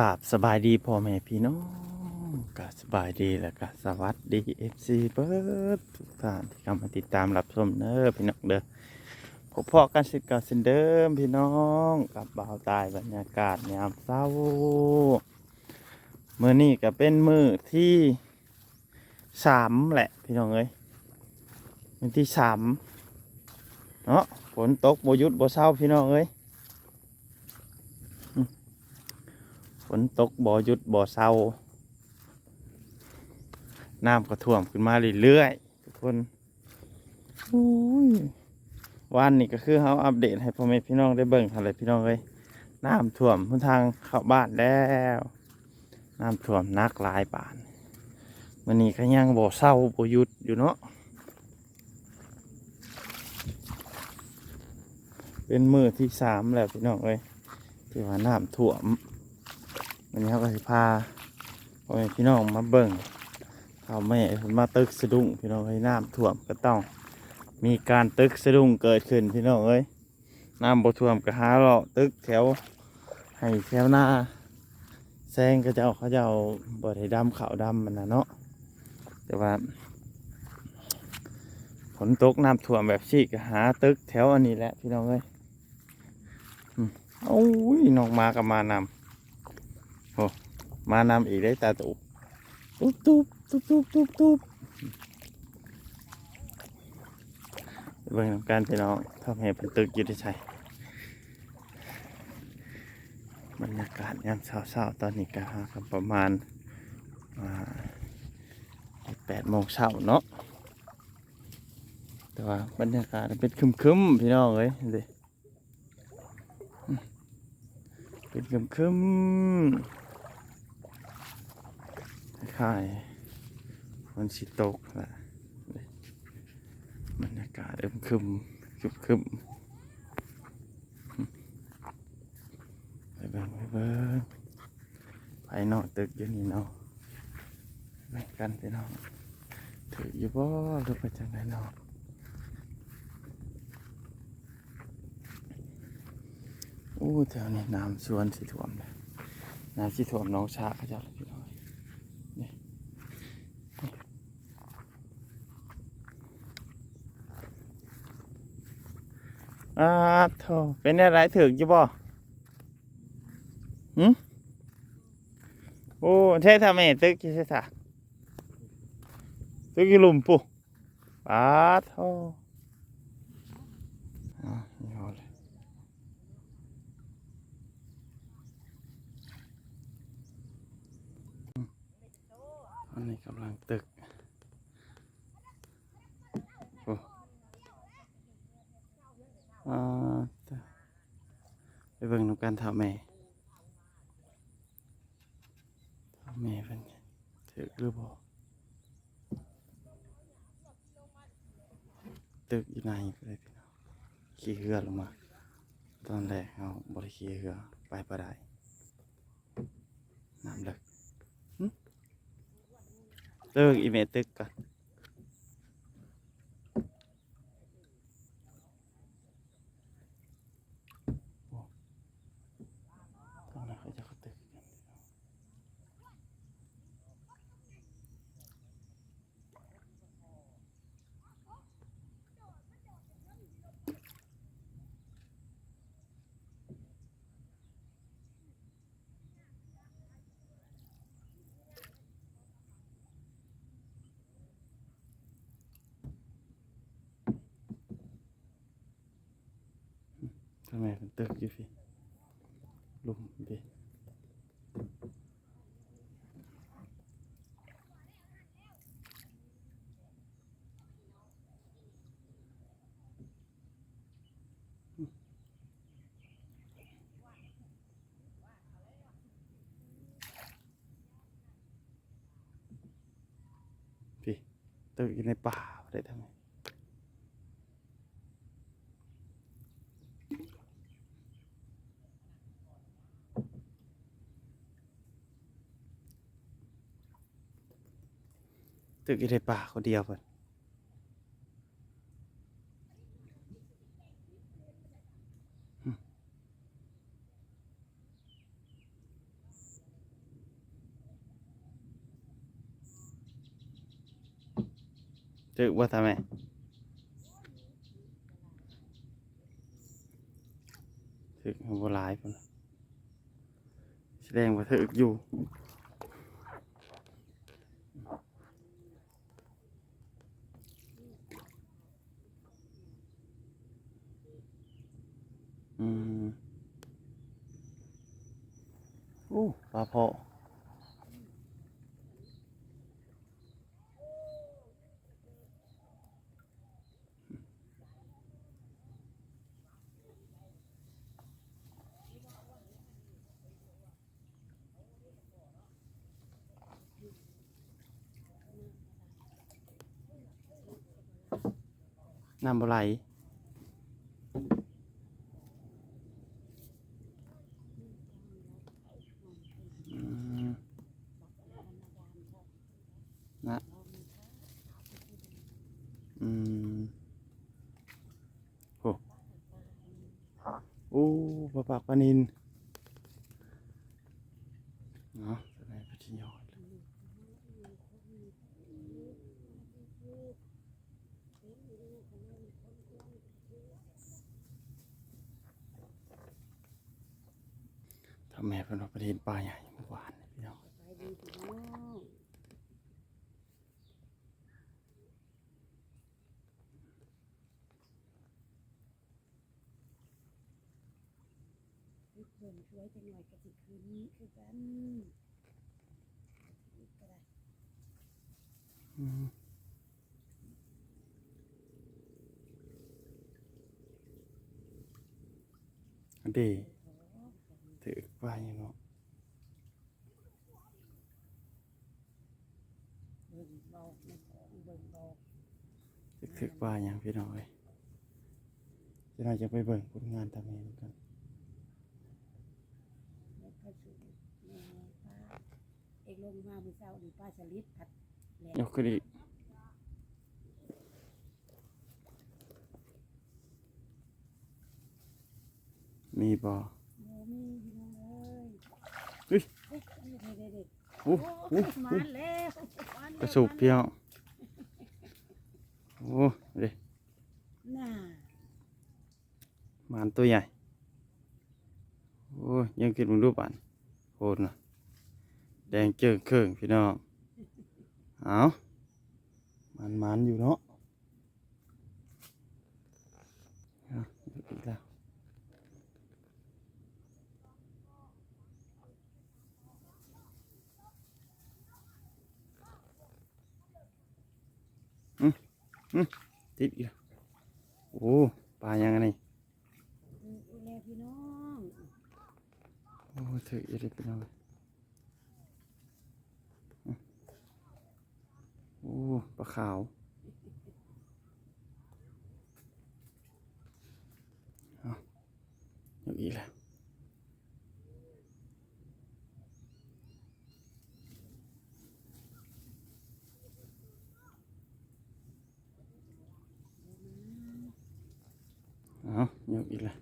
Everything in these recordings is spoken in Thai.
กาบสบายดีพ่อแม่พี่น้องกาบสบายดีแล้วก็สวัสดีเอฟซีเบิร์ดทุกท่านที่เข้ามาติดตามรับชมเด้อพี่น้องเด้อพบพ่อกันสิเก่าสินเดิมพี่น้องกับบ่าวตายบรรยากาศยามเศร้าเมื่อนี้ก็เป็นมือที่สามแหละพี่น้องเอ้ยมือที่สามเนาะฝนตกโบยุดโบเศร้าพี่น้องเอ้ย ฝนตกบ่หยุดบ่อเศร้าน้ำก็ท่วมขึ้นมาเรื่อยๆทุกคนวันนี้ก็คือเขาอัปเดตให้พ่อแม่พี่น้องได้เบิ่งอะไรพี่น้องเลยน้ำท่วมทุนทางเข้าบ้านแล้วน้ำท่วมนักหลายป่านวันนี้ก็ยังบ่อเศร้าบ่หยุดอยู่เนาะเป็นมือที่สามแล้วพี่น้องเลยที่ว่าน้ำท่วม วันนี้เขาก็สิพาพ่อแม่พี่น้องมาเบิ่งเขาแม่เพิ่นมาตึกสะดุ้งพี่น้องให้น้ำท่วมก็ต้อง มีการตึกสะดุ้งเกิดขึ้นพี่น้องเอ้ยน้ำบ่ท่วมก็หาเราะตึกแถวให้แถวหน้าแซงก็จะเอาเขาจะเอาบ่ได้ดำขาวดำมันนะเนาะแต่ว่าฝนตกน้ำท่วมแบบชีก็หาตึกแถวอันนี้แหละพี่น้องเอ้ยอืมโอ้ยน้องมากับมานำ มานำอีกได้ตาตุบตุ๊บตุ๊บตุ๊บตุ๊บตุ๊บตุ๊บเบิ่งนำการพี่น้องทำให้เป็นตึกอยุติชัยบรรยากาศยามเช้าๆตอนนี้ก็หากันประมาณแปดโมงเช้าเนาะแต่ว่าบรรยากาศเป็นครึมๆพี่น้องเอ้ยเด้อืมเป็นครึมๆ ค่ายมันสิตกละบรรยากาศอิมครึมครึมครึมไปเบิ่งไปเบิ่งไปนอกตึกอยู่นี่เนาะแบ่งกันพี่น้อถืออยู่บ่หรือไปจังไดเนาะโอ้แถวนี้น้ำสวนสิท่วมเลยน้ำสิท่วมน้องชาเขาจ้าเลยพี่น้ อาโธเป็นอะไรถึกอยู่บ่หืมโอ้เท่ทำไมตึกกี่ท่าตึกหลุมปุ๊อาโธอันนี้กำลังตึก อ่าจ้ะไป เบิ่ารทำแม่ทำแม่เป็นไงถือหรือบ่ตึกอยู่ในก็เลยพี่น้องขี่เรือลงมา ตอนแรกเอาบริขี่เรือไปประได้น้ำเลิกหึเลิกอีเมตึกก่อน ตอนนั้นเขาจะเขาตึกกัน ทำไมเป็นตึกอยู่พี่ลุมพี่พี่ตึกอยู่ในป่าได้ทำไม ตึกอยู่ในป่าคนเดียวเพิ่นตึกว่าทำไมถึกโบราณพุ่นแสดงว่าถึกอยู่ อืมโอ้ปลาเพาะน้ำบ่ไหลอืมนะอืมโอ้โอ้ ปากปานินเนาะแสดงไปที่ยอดทำแม่เป็นว่าประเทศปลาใหญ่เมื่อวานพี่น้อง พี่น้องเพิ่นช่วยจะหน่อยกระติกคืนนี้คือกันก็ได้อืมอันดีถือไปเนาะถือถือปอย่างพี่น้องเลยจะน่าจะไปเบิ่งผลงานทำเองกัน แล้วก็สูงแม่ป้า เอกลงมาเมื่อเช้าดีป้าสลิดผัดแหลยกขึ้นอีกมีบ่โมมีพี่น้องเอ้ยเฮ้ยเฮ้ยเด็ดเด็ดโอ้โอ้โหมาแล้วมาแล้วกระสูบพี่น้องโอ้เด้น่าหมานตัวใหญ่โอ้ยยังกินมึงรูปอันโคตรนะ แดงเจิงเครื่องพี่น้องเอามันมันๆอยู่เนาะเอาอีกแล้วอืมอืมติดอีกแล้วโอ้ปลายังไงนี่อืออีแล้วพี่น้อง โอ้ถืออีกแล้วพี่น้องอืม โอ้ปลาขาวเอายกอีกแล้ว เอายกอีกแล้ว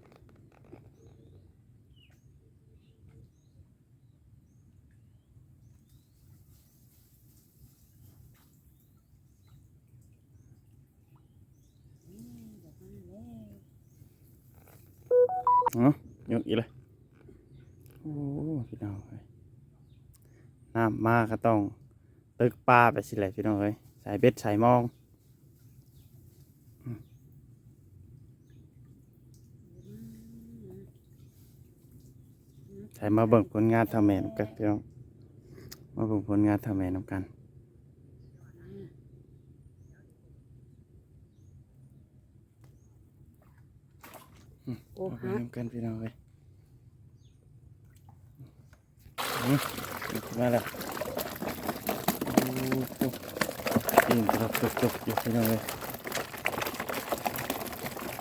เอาะยกอีกแล้วโอ้พี่น้องเอ้ยน้ำมาก็ต้องตึกปลาไปสิแหละพี่น้องเอ้ยใส่เบ็ดใส่มองใช้มาเบิ่งผลงานทำแม่นำกันพี่น้อง มาเบิ่งผลงานทำแม่นำกัน โอ้มาฮะเบิ่งนำกันพี่น้องเลยอืมขึ้นมาแล้วโอ้โหยิงกระตุกตุกๆอยู่พี่น้องเลย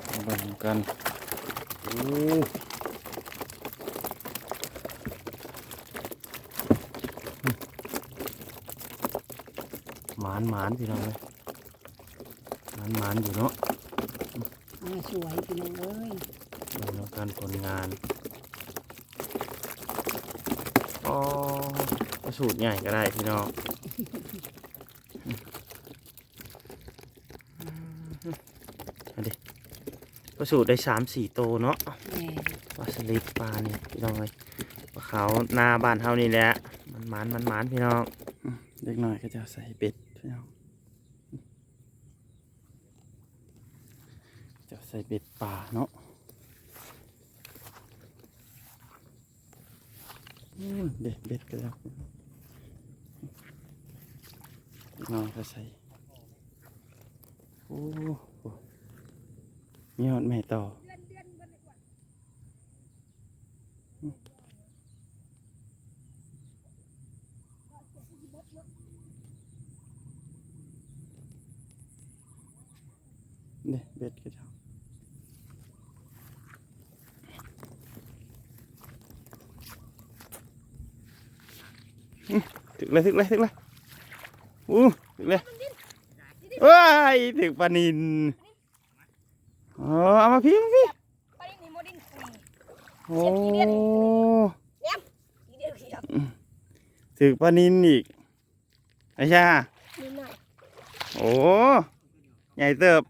มาเบิ่งนำกันโอ้หมานหมานพี่น้องเลยหมานหมานอยู่เนาะมาสวยพี่น้องเอ้ย กรรมการผลงานก็สูตรใหญ่ก็ได้พี่น้องอันก็สูตรได้สามสี่โตเนาะปลาสลิดปลาเนี่ยพี่น้องเลยปลาขาหน้าบ้านเท่านี้แหละมันมันมันมันพี่น้องเล็กหน่อยก็จะใส่เป็ดพี่น้องจะใส่เป็ดปลาเนาะ เบ็ดเบ็ดก็แล้วพี่น้องก็ใส่โอ้โหมีหอดแม่ต่อเนี่ยเบ็ดก็จะอื้ ถึงเลยถึงเลยถึงเลยอู้ถึงเลยว้ายถึงปลานินอ๋อเอามาพี่มาพี่ไปนี่โมดินนี่โอ้ทีเดียวเขียวถึงปลานินอีกไอ้ชานิดหน่อยโอ้ใหญ่เติบ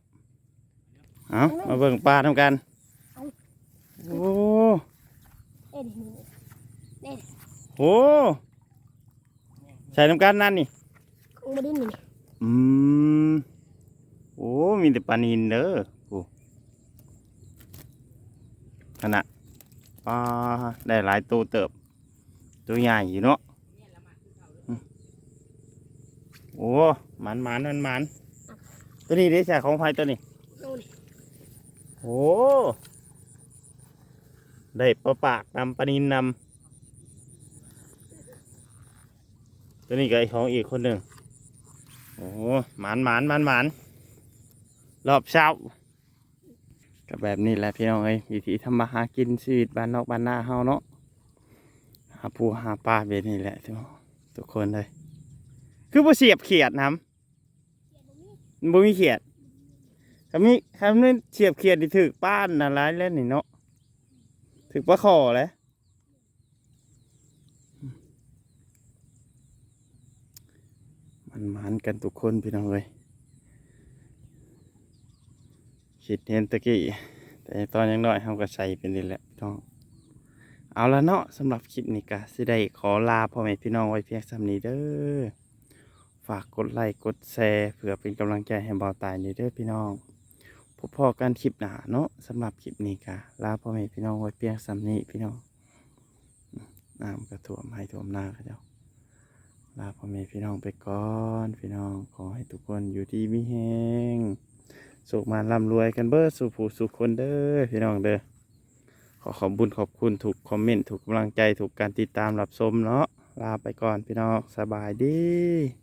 เอามาเบิ่งปลาทำกันโอ้เอ็ดนี่โห ใส่น้ำกันนั่นนี่คงโมดินนี่อืมโอ้ มีแต่ปลานินเด้อโอ้ขนาดปลาได้หลายตัวเติบ ตัวใหญ่อยู่เนาะอืมโอ้หมันหมันมันหมันตัวนี้ได้ใส่ของไฟตัวนี้นู่นโอ้ได้ปลาปากนำปลานินนำ ตัวนี้ก็ไอของอีกคนหนึ่งโอ้หมานหมานหมานหมานรอบเช้าก็แบบนี้แหละพี่น้องเอ้ยวิธีทำมาหากินชีวิตบ้านนอกบ้านหน้าเฮาเนาะหาปูหาปลาแบบนี้แหละทุกคนเลย คือบ่เสียบเขียดนะครับมันบ่มีเขียดคำนี้คำนี้เฉียบเขียดนี่ถือป้านอะไรเล่นนี่เนาะถือปลาคอเลย มันมันกันทุกคนพี่น้องเลยคิดเห็นตะกี้แต่ตอนยังน้อยเขาก็ใส่เป็นนี่แหละพี่น้องเอาละเนาะสำหรับคลิปนี้ก็สิได้ขอลาพ่อแม่พี่น้องไว้เพียงสำนี้เด้อฝากกดไลค์กดแชร์เพื่อเป็นกำลังใจให้เบาตายนี่เด้อพี่น้องพบพอกันคลิปหนาเนาะสำหรับคลิปนี้กะลาพ่อแม่พี่น้องไว้เพียงสำนี้พี่น้องน้ำกระถ่วมให้ถ่วมหน้าเขาเจ้า ลาพ่อแม่พี่น้องไปก่อน พี่น้องขอให้ทุกคนอยู่ดีมีแหงสุขมาร่ำรวยกันเบอร์สุขผู้สุขคนเด้อพี่น้องเด้อขอขอบคุญขอบคุณถูกคอมเมนต์ถูกกำลังใจถูกการติดตามรับชมเนาะลาไปก่อนพี่น้องสบายดี